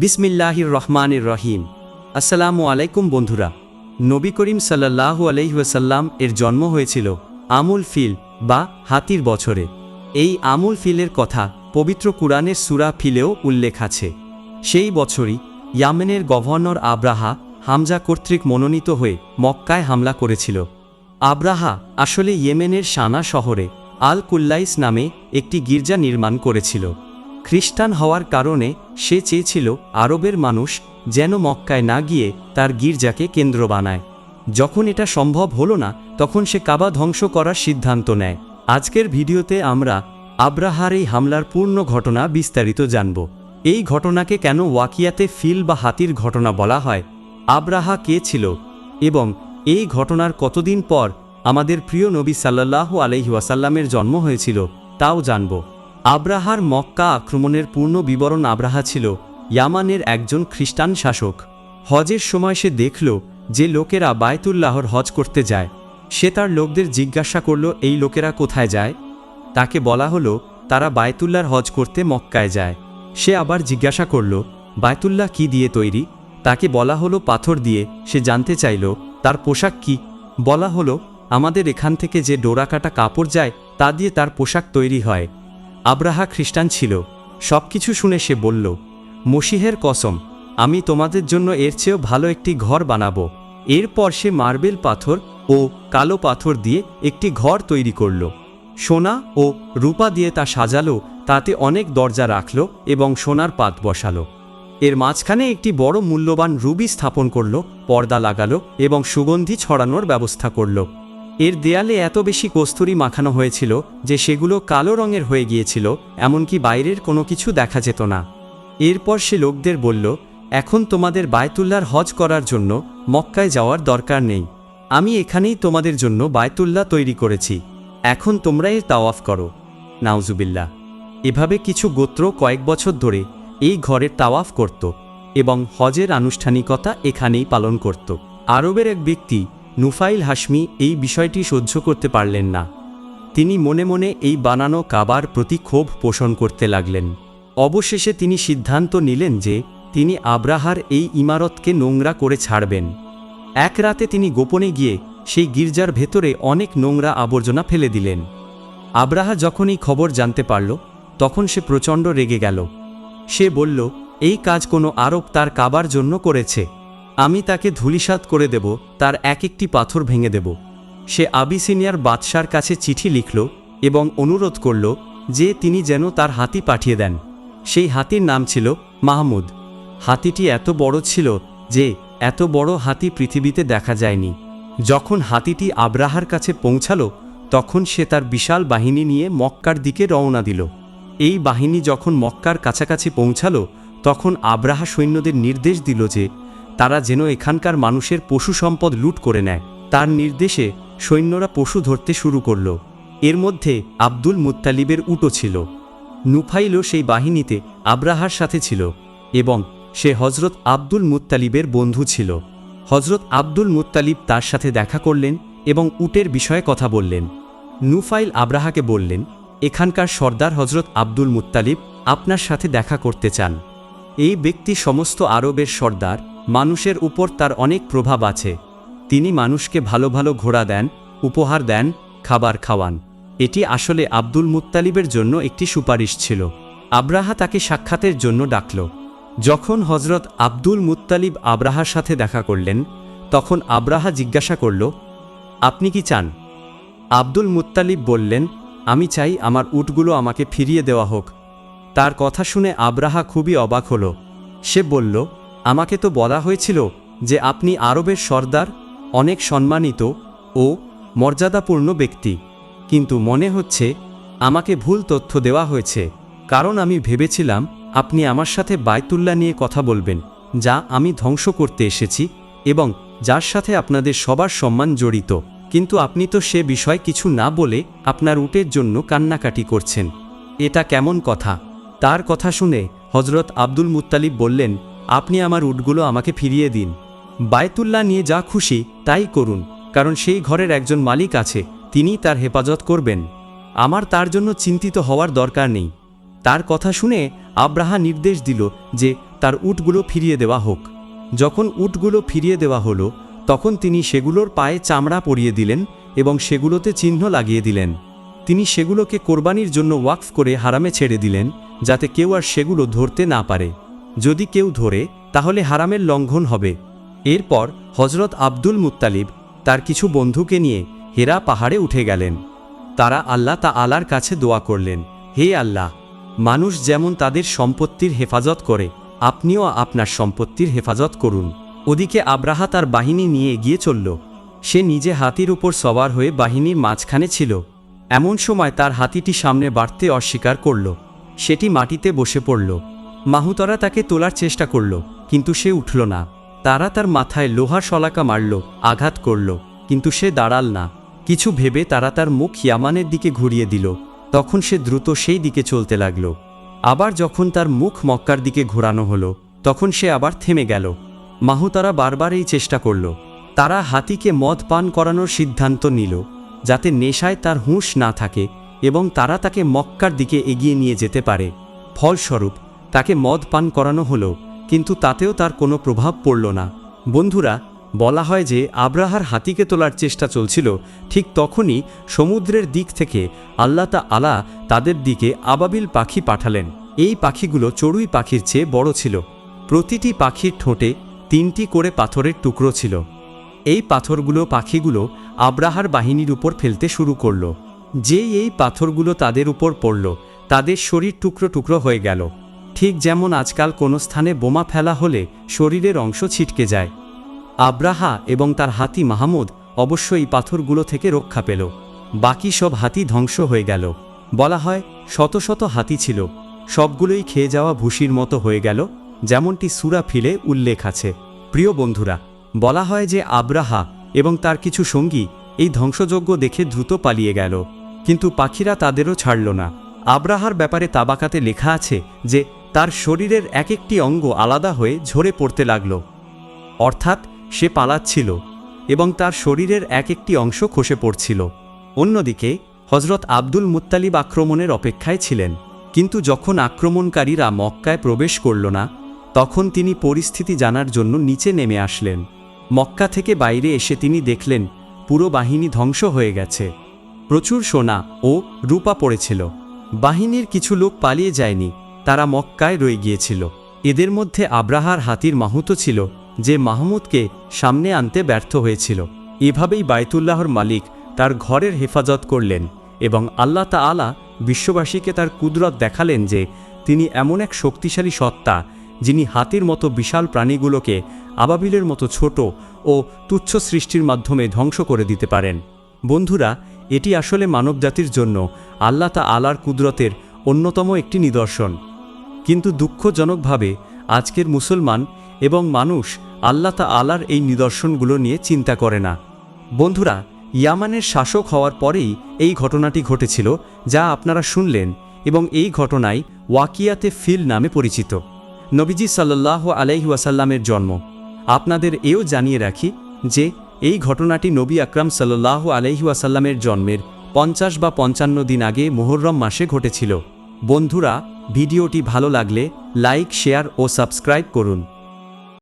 বিসমিল্লাহির রহমানির রহিম। আসসালামু আলাইকুম বন্ধুরা। নবী করিম সাল্লাল্লাহু আলহিহাসাল্লাম এর জন্ম হয়েছিল আমুল ফিল বা হাতির বছরে। এই আমুল ফিলের কথা পবিত্র কুরআনের সুরা ফিলেও উল্লেখ আছে। সেই বছরই ইয়ামেনের গভর্নর আব্রাহা হামজা কর্তৃক মনোনীত হয়ে মক্কায় হামলা করেছিল। আব্রাহা আসলে ইয়েমেনের সানা শহরে আল কুল্লাইস নামে একটি গির্জা নির্মাণ করেছিল। খ্রিস্টান হওয়ার কারণে সে চেয়েছিল আরবের মানুষ যেন মক্কায় না গিয়ে তার গির্জাকে কেন্দ্র বানায়। যখন এটা সম্ভব হলো না, তখন সে কাবা ধ্বংস করার সিদ্ধান্ত নেয়। আজকের ভিডিওতে আমরা আব্রাহার এই হামলার পূর্ণ ঘটনা বিস্তারিত জানব। এই ঘটনাকে কেন ওয়াকিয়াতে ফিল বা হাতির ঘটনা বলা হয়? আব্রাহা কে ছিল? এবং এই ঘটনার কতদিন পর আমাদের প্রিয় নবী সাল্লাল্লাহু আলহি ওয়াসাল্লামের জন্ম হয়েছিল, তাও জানব। আব্রাহার মক্কা আক্রমণের পূর্ণ বিবরণ আব্রাহা ছিল ইয়ামানের একজন খ্রিস্টান শাসক। হজের সময় সে দেখল যে লোকেরা বায়তুল্লাহর হজ করতে যায়। সে তার লোকদের জিজ্ঞাসা করল, এই লোকেরা কোথায় যায়? তাকে বলা হলো, তারা বায়তুল্লাহর হজ করতে মক্কায় যায়। সে আবার জিজ্ঞাসা করল, বায়তুল্লাহ কি দিয়ে তৈরি? তাকে বলা হলো, পাথর দিয়ে। সে জানতে চাইল, তার পোশাক কি? বলা হলো, আমাদের এখান থেকে যে ডোরাকাটা কাপড় যায়, তা দিয়ে তার পোশাক তৈরি হয়। আব্রাহা খ্রিস্টান ছিল। সব কিছু শুনে সে বলল, মসিহের কসম, আমি তোমাদের জন্য এর চেয়েও ভালো একটি ঘর বানাবো। এরপর সে মার্বেল পাথর ও কালো পাথর দিয়ে একটি ঘর তৈরি করল। সোনা ও রূপা দিয়ে তা সাজালো, তাতে অনেক দরজা রাখল এবং সোনার পাত বসালো। এর মাঝখানে একটি বড় মূল্যবান রুবি স্থাপন করল, পর্দা লাগালো এবং সুগন্ধি ছড়ানোর ব্যবস্থা করল। এর দেয়ালে এত বেশি কস্তুরি মাখানো হয়েছিল যে সেগুলো কালো রঙের হয়ে গিয়েছিল, এমনকি বাইরের কোনো কিছু দেখা যেত না। এরপর সে লোকদের বলল, এখন তোমাদের বায়তুল্লার হজ করার জন্য মক্কায় যাওয়ার দরকার নেই। আমি এখানেই তোমাদের জন্য বায়তুল্লাহ তৈরি করেছি। এখন তোমরা এর তাওয়াফ করো। নাউজুবিল্লা এভাবে কিছু গোত্র কয়েক বছর ধরে এই ঘরের তাওয়াফ করত এবং হজের আনুষ্ঠানিকতা এখানেই পালন করত। আরবের এক ব্যক্তি নুফাইল হাসমি এই বিষয়টি সহ্য করতে পারলেন না। তিনি মনে মনে এই বানানো কাবার প্রতি ক্ষোভ পোষণ করতে লাগলেন। অবশেষে তিনি সিদ্ধান্ত নিলেন যে, তিনি আব্রাহার এই ইমারতকে নোংরা করে ছাড়বেন। এক রাতে তিনি গোপনে গিয়ে সেই গির্জার ভেতরে অনেক নোংরা আবর্জনা ফেলে দিলেন। আব্রাহা যখন এই খবর জানতে পারল, তখন সে প্রচণ্ড রেগে গেল। সে বলল, এই কাজ কোনো আরব তার কাবার জন্য করেছে। আমি তাকে ধূলিসাৎ করে দেব, তার এক একটি পাথর ভেঙে দেব। সে আবিসিনিয়ার বাদশার কাছে চিঠি লিখল এবং অনুরোধ করল যে তিনি যেন তার হাতি পাঠিয়ে দেন। সেই হাতির নাম ছিল মাহমুদ। হাতিটি এত বড় ছিল যে এত বড় হাতি পৃথিবীতে দেখা যায়নি। যখন হাতিটি আব্রাহার কাছে পৌঁছালো, তখন সে তার বিশাল বাহিনী নিয়ে মক্কার দিকে রওনা দিল। এই বাহিনী যখন মক্কার কাছাকাছি পৌঁছালো, তখন আব্রাহা সৈন্যদের নির্দেশ দিল যে তারা যেন এখানকার মানুষের পশু সম্পদ লুট করে নেয়। তার নির্দেশে সৈন্যরা পশু ধরতে শুরু করল। এর মধ্যে আব্দুল মুত্তালিবের উটো ছিল। নুফাইলও সেই বাহিনীতে আব্রাহার সাথে ছিল এবং সে হজরত আব্দুল মুত্তালিবের বন্ধু ছিল। হজরত আব্দুল মুত্তালিব তার সাথে দেখা করলেন এবং উটের বিষয়ে কথা বললেন। নুফাইল আব্রাহাকে বললেন, এখানকার সর্দার হজরত আব্দুল মুত্তালিব আপনার সাথে দেখা করতে চান। এই ব্যক্তি সমস্ত আরবের সর্দার মানুষের উপর তার অনেক প্রভাব আছে। তিনি মানুষকে ভালো ভালো ঘোড়া দেন, উপহার দেন, খাবার খাওয়ান। এটি আসলে আব্দুল মুত্তালিবের জন্য একটি সুপারিশ ছিল। আব্রাহা তাকে সাক্ষাতের জন্য ডাকল। যখন হজরত আব্দুল মুত্তালিব আব্রাহার সাথে দেখা করলেন, তখন আব্রাহা জিজ্ঞাসা করল, আপনি কি চান? আব্দুল মুত্তালিব বললেন, আমি চাই আমার উটগুলো আমাকে ফিরিয়ে দেওয়া হোক। তার কথা শুনে আব্রাহা খুবই অবাক হল। সে বলল আমাকে তো বলা হয়েছিল যে আপনি আরবের সর্দার, অনেক সম্মানিত ও মর্যাদাপূর্ণ ব্যক্তি। কিন্তু মনে হচ্ছে আমাকে ভুল তথ্য দেওয়া হয়েছে, কারণ আমি ভেবেছিলাম আপনি আমার সাথে বায়তুল্লা নিয়ে কথা বলবেন, যা আমি ধ্বংস করতে এসেছি এবং যার সাথে আপনাদের সবার সম্মান জড়িত। কিন্তু আপনি তো সে বিষয় কিছু না বলে আপনার উটের জন্য কান্নাকাটি করছেন। এটা কেমন কথা? তার কথা শুনে হজরত আব্দুল মুত্তালিব বললেন আপনি আমার উটগুলো আমাকে ফিরিয়ে দিন। বায়তুল্লাহ নিয়ে যা খুশি তাই করুন, কারণ সেই ঘরের একজন মালিক আছে, তিনি তার হেফাজত করবেন। আমার তার জন্য চিন্তিত হওয়ার দরকার নেই। তার কথা শুনে আব্রাহা নির্দেশ দিল যে তার উটগুলো ফিরিয়ে দেওয়া হোক। যখন উটগুলো ফিরিয়ে দেওয়া হলো, তখন তিনি সেগুলোর পায়ে চামড়া পরিয়ে দিলেন এবং সেগুলোতে চিহ্ন লাগিয়ে দিলেন। তিনি সেগুলোকে কোরবানির জন্য ওয়াকফ করে হারামে ছেড়ে দিলেন, যাতে কেউ আর সেগুলো ধরতে না পারে। যদি কেউ ধরে, তাহলে হারামের লঙ্ঘন হবে। এরপর হজরত আব্দুল মুত্তালিব তার কিছু বন্ধুকে নিয়ে হেরা পাহাড়ে উঠে গেলেন। তারা আল্লাহ তা আলার কাছে দোয়া করলেন, হে আল্লাহ, মানুষ যেমন তাদের সম্পত্তির হেফাজত করে, আপনিও আপনার সম্পত্তির হেফাজত করুন। ওদিকে আব্রাহা তার বাহিনী নিয়ে এগিয়ে চলল। সে নিজে হাতির উপর সবার হয়ে বাহিনীর মাঝখানে ছিল। এমন সময় তার হাতিটি সামনে বাড়তে অস্বীকার করল। সেটি মাটিতে বসে পড়ল। মাহুতরা তাকে তোলার চেষ্টা করল, কিন্তু সে উঠল না। তারা তার মাথায় লোহার শলাকা মারল, আঘাত করল, কিন্তু সে দাঁড়াল না। কিছু ভেবে তারা তার মুখ ইয়ামানের দিকে ঘুরিয়ে দিল। তখন সে দ্রুত সেই দিকে চলতে লাগল। আবার যখন তার মুখ মক্কার দিকে ঘোরানো হলো, তখন সে আবার থেমে গেল। মাহুতারা বারবার এই চেষ্টা করল। তারা হাতিকে মদ পান করানোর সিদ্ধান্ত নিল, যাতে নেশায় তার হুঁশ না থাকে এবং তারা তাকে মক্কার দিকে এগিয়ে নিয়ে যেতে পারে। ফলস্বরূপ তাকে মদ পান করানো হলো, কিন্তু তাতেও তার কোনো প্রভাব পড়ল না। বন্ধুরা, বলা হয় যে আব্রাহার হাতিকে তোলার চেষ্টা চলছিল, ঠিক তখনই সমুদ্রের দিক থেকে আল্লাহ তা আলা তাদের দিকে আবাবিল পাখি পাঠালেন। এই পাখিগুলো চড়ুই পাখির চেয়ে বড় ছিল। প্রতিটি পাখির ঠোঁটে তিনটি করে পাথরের টুকরো ছিল। এই পাথরগুলো পাখিগুলো আব্রাহার বাহিনীর উপর ফেলতে শুরু করল। যেই এই পাথরগুলো তাদের উপর পড়ল, তাদের শরীর টুকরো টুকরো হয়ে গেল। ঠিক যেমন আজকাল কোনো স্থানে বোমা ফেলা হলে শরীরের অংশ ছিটকে যায়। আব্রাহা এবং তার হাতি মাহমুদ অবশ্য এই পাথরগুলো থেকে রক্ষা পেল। বাকি সব হাতি ধ্বংস হয়ে গেল। বলা হয়, শত শত হাতি ছিল। সবগুলোই খেয়ে যাওয়া ভুসির মতো হয়ে গেল, যেমনটি সুরা ফিলে উল্লেখ আছে। প্রিয় বন্ধুরা, বলা হয় যে আব্রাহা এবং তার কিছু সঙ্গী এই ধ্বংসযজ্ঞ দেখে দ্রুত পালিয়ে গেল। কিন্তু পাখিরা তাদেরও ছাড়ল না। আব্রাহার ব্যাপারে তাবাকাতে লেখা আছে যে তার শরীরের এক একটি অঙ্গ আলাদা হয়ে ঝরে পড়তে লাগল। অর্থাৎ সে পালাচ্ছিল এবং তার শরীরের এক একটি অংশ খসে পড়ছিল। অন্যদিকে হজরত আব্দুল মুত্তালিব আক্রমণের অপেক্ষায় ছিলেন। কিন্তু যখন আক্রমণকারীরা মক্কায় প্রবেশ করল না, তখন তিনি পরিস্থিতি জানার জন্য নিচে নেমে আসলেন। মক্কা থেকে বাইরে এসে তিনি দেখলেন, পুরো বাহিনী ধ্বংস হয়ে গেছে। প্রচুর সোনা ও রূপা পড়েছিল। বাহিনীর কিছু লোক পালিয়ে যায়নি তারা মক্কায় রয়ে গিয়েছিল। এদের মধ্যে আব্রাহার হাতির মাহুত ছিল, যে মাহমুদকে সামনে আনতে ব্যর্থ হয়েছিল। এভাবেই বায়তুল্লাহর মালিক তার ঘরের হেফাজত করলেন এবং আল্লাহ তাআলা বিশ্ববাসীকে তার কুদরত দেখালেন যে তিনি এমন এক শক্তিশালী সত্তা, যিনি হাতির মতো বিশাল প্রাণীগুলোকে আবাবিলের মতো ছোট ও তুচ্ছ সৃষ্টির মাধ্যমে ধ্বংস করে দিতে পারেন। বন্ধুরা, এটি আসলে মানবজাতির জন্য আল্লাহ তা আলার কুদরতের অন্যতম একটি নিদর্শন। কিন্তু দুঃখজনকভাবে আজকের মুসলমান এবং মানুষ আল্লাহ তা আলার এই নিদর্শনগুলো নিয়ে চিন্তা করে না। বন্ধুরা, ইয়ামানের শাসক হওয়ার পরেই এই ঘটনাটি ঘটেছিল, যা আপনারা শুনলেন এবং এই ঘটনায় ওয়াকিয়াতে ফিল নামে পরিচিত। নবীজি সাল্লাহ আলাইহি ওয়াসাল্লামের জন্ম। আপনাদের এও জানিয়ে রাখি যে, এই ঘটনাটি নবী আকরাম সাল্লাহ আলাইহি ওয়াসাল্লামের জন্মের পঞ্চাশ বা পঞ্চান্ন দিন আগে মোহররম মাসে ঘটেছিল। বন্ধুরা ভিডিওটি ভালো লাগলে লাইক শেয়ার ও সাবস্ক্রাইব করুন।